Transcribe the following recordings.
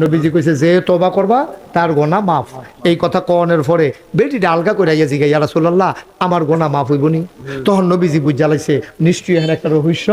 নবীজি কইছে, যে তোবা করবা, তার গোনা মাফ। এই কথা কনের পরে বেটিটা আলগা করে আইয়া জিগাই ইয়ারা সোল্লাহ আমার গোনা মাফ হইব নি। তখন নবীজি বুঝা লাগছে নিশ্চয়ই এখানে একটা রহস্য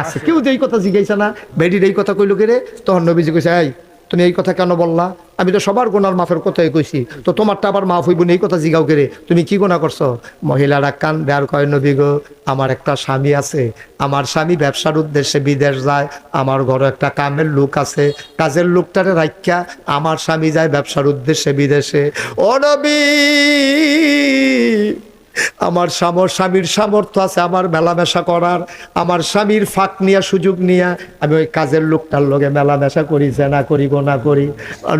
আছে। কেউ যে এই কথা জিগাইছে না। বেটির এই কথা কইল কে রে? তখন নবীজি কইছে, এই তুমি এই কথা কেন বললা? আমি তো সবার গোনার মাফের কথাই কইছি। তো তোমারটা আবার মাফ হইব এই কথা জিগাও কেরে? তুমি কি গোনা করছ? মহিলারা কান দেয়ার কয়, নবী গো, আমার একটা স্বামী আছে। আমার স্বামী ব্যবসার উদ্দেশ্যে বিদেশ যায়। আমার ঘরে একটা কামের লোক আছে। কাজের লোকটারে রাখিয়া আমার স্বামী যায় ব্যবসার উদ্দেশ্যে বিদেশে। ও নবী! আমার সামর স্বামীর সামর্থ্য আছে, আমার মেলামেশা করার। আমার স্বামীর ফাঁক নিয়ে, সুযোগ নিয়ে, আমি ওই কাজের লোকটার লগে মেলামেশা করি না করি, গোনা করি।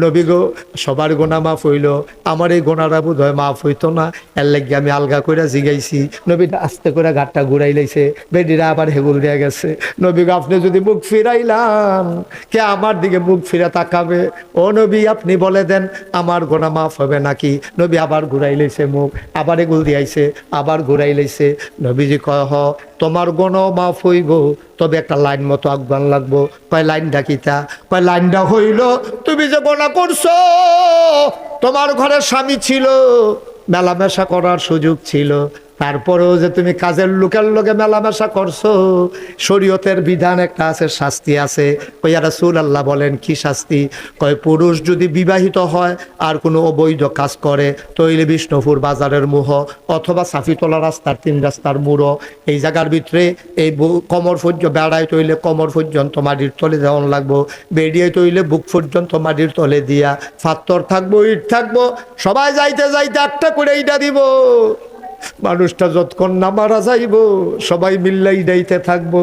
নবী গো, সবার গোনা মাফ হইল। আমার এই গোনাটা বোধ হয় মাফ হইতো না। এর লাগে আমি আলগা করে জিগাইছি। নবীটা আস্তে করে ঘাটটা ঘুরাই লাইছে। বেডিরা আবার হেগুল দিয়ে গেছে। নবী গো, আপনি যদি মুখ ফিরাইলাম, কে আমার দিকে মুখ ফিরে তাকাবে? ও নবী, আপনি বলে দেন, আমার গোনা মাফ হবে নাকি? নবী আবার ঘুরাই লাইছে মুখ। আবার এগুল দিয়াইছে। আবার ঘুরাই লাইছে নবীজি কয়, হ, তোমার গণ মাফ হইব, তবে একটা লাইন মতো আগবান লাগবো। কয় লাইন ডাকিতা কয়, লাইনটা হইল, তুমি যে গোনা করছ, তোমার ঘরে স্বামী ছিল, মেলামেশা করার সুযোগ ছিল। তারপরেও যে তুমি কাজের লোকের লোকে মেলামেশা করছ, শরীয়তের বিধান একটা আছে, শাস্তি আছে। কইয়া রাসূল আল্লাহ বলেন, কি শাস্তি? কয়, পুরুষ যদি বিবাহিত হয়, আর কোনো অবৈধ কাজ করে, তৈলে বিষ্ণুপুর বাজারের মুহ অথবা সাফিতলা রাস্তার তিন রাস্তার মুড়ো। এই জায়গার ভিতরে এই কমর পর্যন্ত বেড়ায় তৈলে কমর পর্যন্ত মাটির তলে দেওয়ান লাগবো। বেরিয়ে তৈলে বুক পর্যন্ত মাটির তলে দিয়া। ফাত্তর থাকব, ইট থাকব, সবাই যাইতে যাইতে একটা করে এইটা দিব। মানুষটা যতক্ষণ না মারা যাইব, সবাই মিল্লাই ডাইতে থাকব।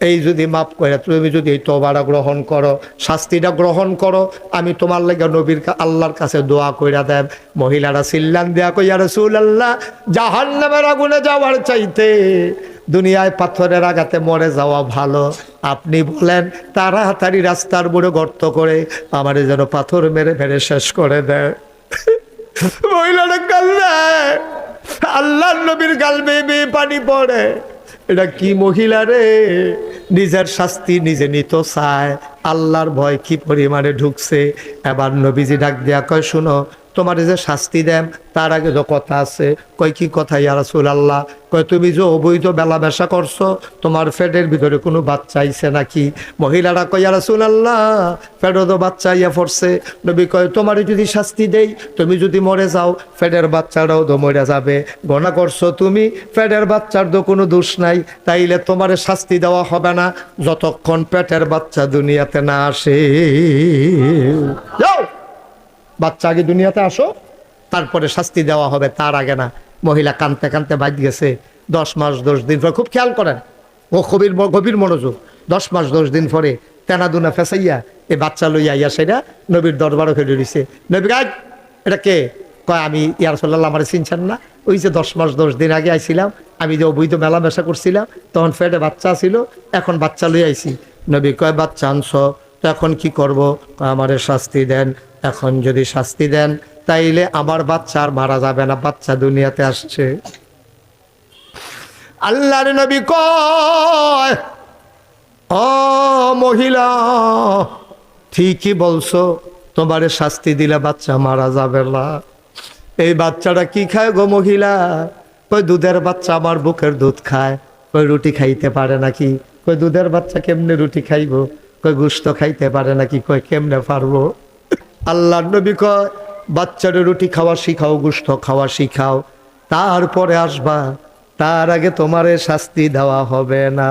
এই যদি মাফ করে, তুমি যদি এই তোবাটা গ্রহণ করো, শাস্তিটা গ্রহণ করো, আমি তোমার লাগে নবীর আল্লাহর কাছে দোয়া কইরা দেব। মহিলারা সিল্লান দেয়া কইয়া রসুল আল্লাহ জাহান নামের আগুনে যাওয়ার চাইতে দুনিয়ায় পাথরের আঘাতে মরে যাওয়া ভালো। আপনি বলেন, তাড়াতাড়ি রাস্তার বুড়ো গর্ত করে আমারে যেন পাথর মেরে মেরে শেষ করে দেয়। মহিলারা কান্দে আল্লাহ নবীর গাল বেয়ে পানি পড়ে। এটা কি মহিলা রে? নিজের শাস্তি নিজে নিত চায়। আল্লাহর ভয় কি পরিমাণে ঢুকছে? এবার নবীজি ডাক দিয়া কয়, শুনো তোমার যে শাস্তি দেন, তার আগে তো কথা আছে, কয় কি কথা ইয়ারাসুল আল্লাহ কয়, তুমি যে অবৈধ বেলা বেসা করছ, তোমার ফেটের ভিতরে কোনো বাচ্চা আইছে নাকি? মহিলারা কয় ইয়ারাসুল আল্লাহ ফেটে তো বাচ্চা ইয়া পড়ছে। নবী কয়, তোমার যদি শাস্তি দেই, তুমি যদি মরে যাও ফেটের বাচ্চারাও তো মরে যাবে। গণা করছ তুমি ফেটের বাচ্চার তো কোনো দোষ নাই, তাইলে তোমার শাস্তি দেওয়া হবে না, যতক্ষণ পেটের বাচ্চা দুনিয়াতে না আসে। যাও। বাচ্চা আগে দুনিয়াতে আসো, তারপরে শাস্তি দেওয়া হবে, তার আগে না। মহিলা কানতে কানতে বাদ গেছে, দশ মাস, দশ দিন পরে। খুব খেয়াল করেন, ও গভীর গভীর মনোযোগ। দশ মাস, দশ দিন পরে তেনা দুনা ফেসাইয়া এই বাচ্চা লইয়া ইয়া সেটা নবীর দরবারও খেলে দিছে। নবী গাছ এটা কে? কয়, আমি ইয়ার সাল্লাহ আমার চিনছেন না? ওই যে দশ মাস, দশ দিন আগে আইছিলাম, আমি যে অবৈধ মেলামেশা করছিলাম, তখন ফেটে বাচ্চা ছিল, এখন বাচ্চা লই আইছি। নবী কয়, বাচ্চা আনছ এখন কি করব? আমারে শাস্তি দেন। এখন যদি শাস্তি দেন, তাইলে আমার বাচ্চা আর মারা যাবে না, বাচ্চা দুনিয়াতে আসছে। আল্লাহর নবী কয়, ও মহিলা, ঠিকই বলছো, তোমারে শাস্তি দিলে বাচ্চা মারা যাবে না। এই বাচ্চাটা কি খায় গো মহিলা? কই দুধের বাচ্চা আমার বুকের দুধ খায়, কই রুটি খাইতে পারে নাকি? কই দুধের বাচ্চা কেমনে রুটি খাইবো? কই গুস্ত খাইতে পারে নাকি? কই কেমনে পারব? আল্লাহ নবী কয়, বাচ্চারে রুটি খাওয়া শিখাও গুস্ত খাওয়া শিখাও, তারপরে আসবা, তার আগে তোমারে শাস্তি দেওয়া হবে না।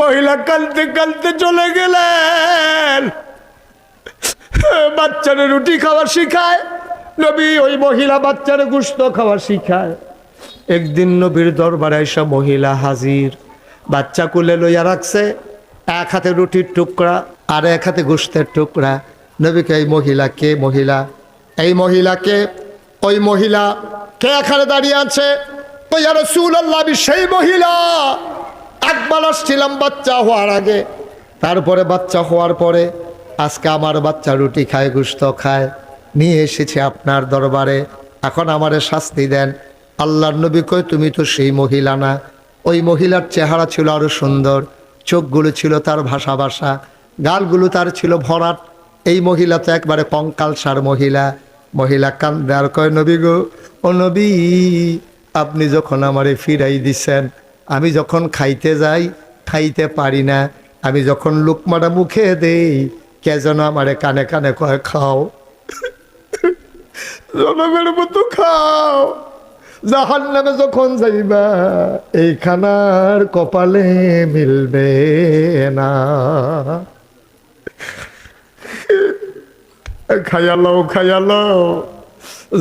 মহিলা কালতে কালতে চলে গেলেন। বাচ্চারে রুটি খাওয়া শিখায়, নবী ওই মহিলা বাচ্চারে গুস্ত খাওয়া শিখায়। একদিন নবীর দরবারে এসে মহিলা হাজির, বাচ্চা কুলে লইয়া রাখছে এক হাতে রুটির টুকরা আর এক হাতে গোস্তের টুকরা। নবীকে, এই মহিলা কে মহিলা? এই মহিলাকে ওই মহিলা কে এখানে দাঁড়িয়ে আছে? ওই আর আমি সেই মহিলা। একবার আসছিলাম বাচ্চা হওয়ার আগে। তারপরে বাচ্চা হওয়ার পরে আজকে আমার বাচ্চা রুটি খায় গুস্ত খায়। নিয়ে এসেছে আপনার দরবারে। এখন আমারে শাস্তি দেন। আল্লাহর নবী কই তুমি তো সেই মহিলা না। ওই মহিলার চেহারা ছিল আরও সুন্দর। চোখগুলো ছিল তার ভাষা ভাষা, গালগুলো তার ছিল ভরাট। এই মহিলা তো একবারে কঙ্কালসার মহিলা। মহিলা কান্দে আর কয়, নবী গো, ও নবী, আপনি যখন আমারে ফিরাই দিচ্ছেন আমি যখন খাইতে যাই, খাইতে পারি না। আমি যখন লুকমাটা মুখে দেই, কে যেন আমারে কানে কানে কয়, খাও। জনগণের মতো খাও। জাহান নামে যখন যাইবা এই খানার কপালে মিলবে না। খাইয়ালাও খাইয়ালাও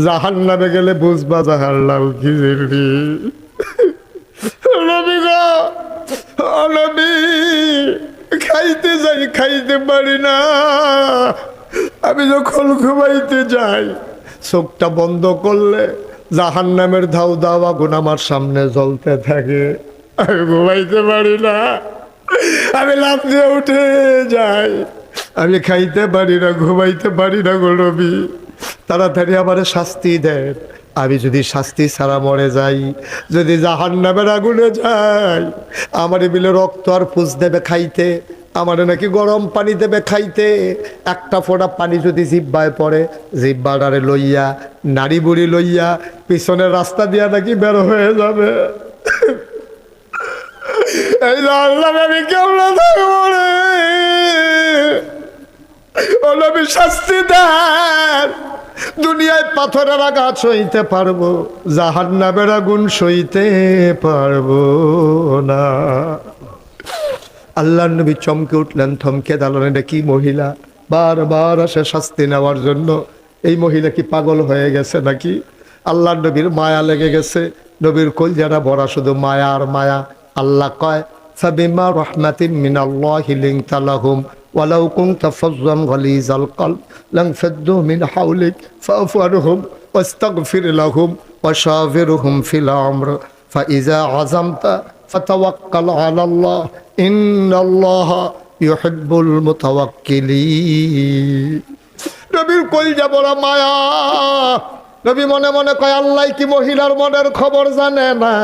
জাহান নামে গেলে বুঝবা কি জিরবি নবী নবী, খাইতে যাই খাইতে পারি না। আমি যখন ঘুমাইতে যাই চোখটা বন্ধ করলে জাহান নামের ধাউ দাও আগুন আমার সামনে জ্বলতে থাকে। আমি ঘুমাইতে পারি না। আমি লাভ দিয়ে উঠে যাই। আমি খাইতে পারি না, ঘুমাইতে পারি না গো রবি তাড়াতাড়ি আমার শাস্তি দেন। আমি যদি শাস্তি ছাড়া মরে যাই, যদি জাহান নামের আগুনে যাই, আমার বিলে রক্ত আর পুষ দেবে খাইতে। আমার নাকি গরম পানি দেবে খাইতে। একটা ফোঁটা পানি যদি জিব্বায় পড়ে, জিব্বাটারে লইয়া নারী বুড়ি লইয়া, পিছনের রাস্তা দিয়া নাকি বের হয়ে যাবে। এই আমি কেমন থাকব শাস্তি দেন। দুনিয়ায় পাথরের আঘাত সইতে পারব জাহান নামের আগুন সইতে পারব না। আল্লাহর নবী চমকে উঠলেন, থমকে দাঁড়ালেন। এটা কি মহিলা? বারবার আসে শাস্তি নেওয়ার জন্য। এই মহিলা কি পাগল হয়ে গেছে নাকি? আল্লাহ নবীর মায়া লেগে গেছে। নবীর কোল যারা ভরা, শুধু মায়া আর মায়া আল্লাহ কয় সাবিমা রহমাতিন মিনাল্লাহিলিং তালাহুম ওয়ালাউ কুং তাফজ্জাম গলিজ আল কল লং ফেদ্দু মিন হাউলিক ফাফু আনহুম, ওয়াস্তাগফির লাহুম ওয়াশাবিরহুম ফিল আমর ফাইজা আজামতা فتوكل على الله ان الله يحب المتوكلين নবীর কল যাব মায়া নবী মনে মনে কয় আল্লাহ কি মহিলার মনের খবর জানে না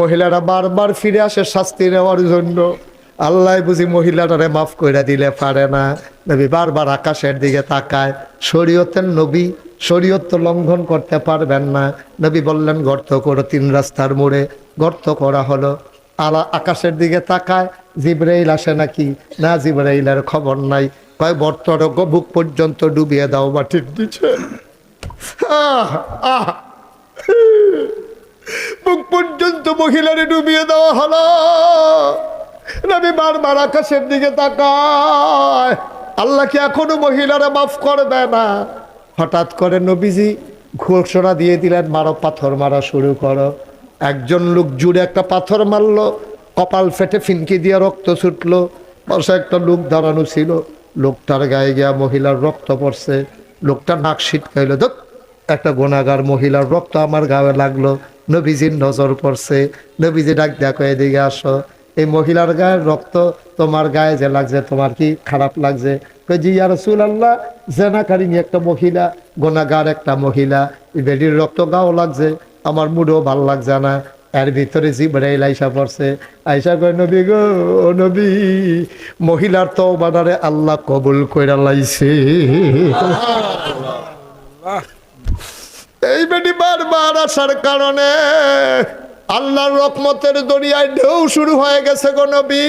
মহিলারা বারবার ফিরে আসে শাস্তি নেওয়ার জন্য আল্লাহ বুঝি মহিলাটারে মাফ করে দিলে পারে না। নবী বারবার আকাশের দিকে তাকায়। শরীয়তের নবী শরীয়ত লঙ্ঘন করতে পারবেন না। নবী বললেন, গর্ত করো তিন রাস্তার মোড়ে। গর্ত করা হলো। আলা আকাশের দিকে তাকায়। জিব্রাইল আসে নাকি? না, জিব্রাইলের খবর নাই। কয়, বর্তর বুক পর্যন্ত ডুবিয়ে দাও মাটির আহ বুক পর্যন্ত মহিলারে ডুবিয়ে দেওয়া হলো। নবী বারবার আকাশের দিকে তাকায়। আল্লাহ কি এখনও মহিলারা মাফ করবে না? হঠাৎ করে নবীজি ঘোষণা দিয়ে দিলেন, মারো, পাথর মারা শুরু করো। একজন লোক জুড়ে একটা পাথর মারলো, কপাল ফেটে ফিনকি দিয়ে রক্ত ছুটলো। পাশে একটা লোক দাঁড়ানো ছিল, লোকটার গায়ে গিয়া মহিলার রক্ত পড়ছে। লোকটা নাক ছিটকাইলো ধর একটা গোনাগার মহিলার রক্ত আমার গায়ে লাগল। নবীজির নজর পড়ছে। নবীজি ডাক দেখো এদিকে আসো। এই মহিলার গায়ের রক্ত তোমার গায়ে যে লাগছে তোমার কি খারাপ লাগছে? জি রসুল আল্লাহ জেনাকারিনী একটা মহিলা গোনাগার একটা মহিলা বেডির রক্ত গাও লাগছে আমার মুডও ভালো লাগছে না। এর ভিতরে জিব্রাইল আইসা পড়ছে। আইসা কয় নবী গো ও নবী মহিলার তো বানারে আল্লাহ কবুল কইরা লাইছে। এই বেটি বারবার আসার কারণে আল্লাহর রকমতের দরিয়ায় ঢেউ শুরু হয়ে গেছে গো নবী।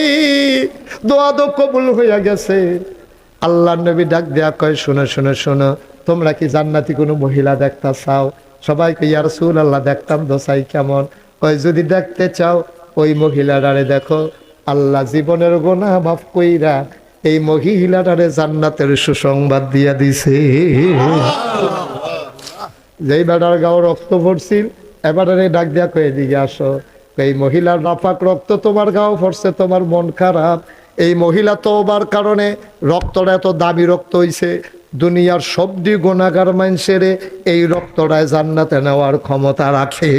দোয়া দো কবুল হইয়া গেছে। আল্লাহ নবী ডাক দেয়া কয়, শুনে শুনে, শুনো, তোমরা কি জান্নাতি কোনো মহিলা দেখতা চাও? সবাইকে ইয়ার সুল আল্লাহ দেখতাম দোসাই কেমন? কয়, যদি দেখতে চাও, ওই মহিলাটারে দেখো। আল্লাহ জীবনের গোনা মাফ কইরা এই মহিলাটারে জান্নাতের সুসংবাদ দিয়া দিছে। যেই বেটার গাও রক্ত পড়ছিল এবারে ডাক দিয়া কয়ে দিকে আসো। এই মহিলার নাফাক রক্ত তোমার গাও পড়ছে তোমার মন খারাপ। এই মহিলা তো ওবার কারণে রক্তটা এত দামি রক্ত হইছে। দুনিয়ার সবদি গোনাগার মানুষের এই রক্তটায় জান্নাতে নেওয়ার ক্ষমতা রাখে।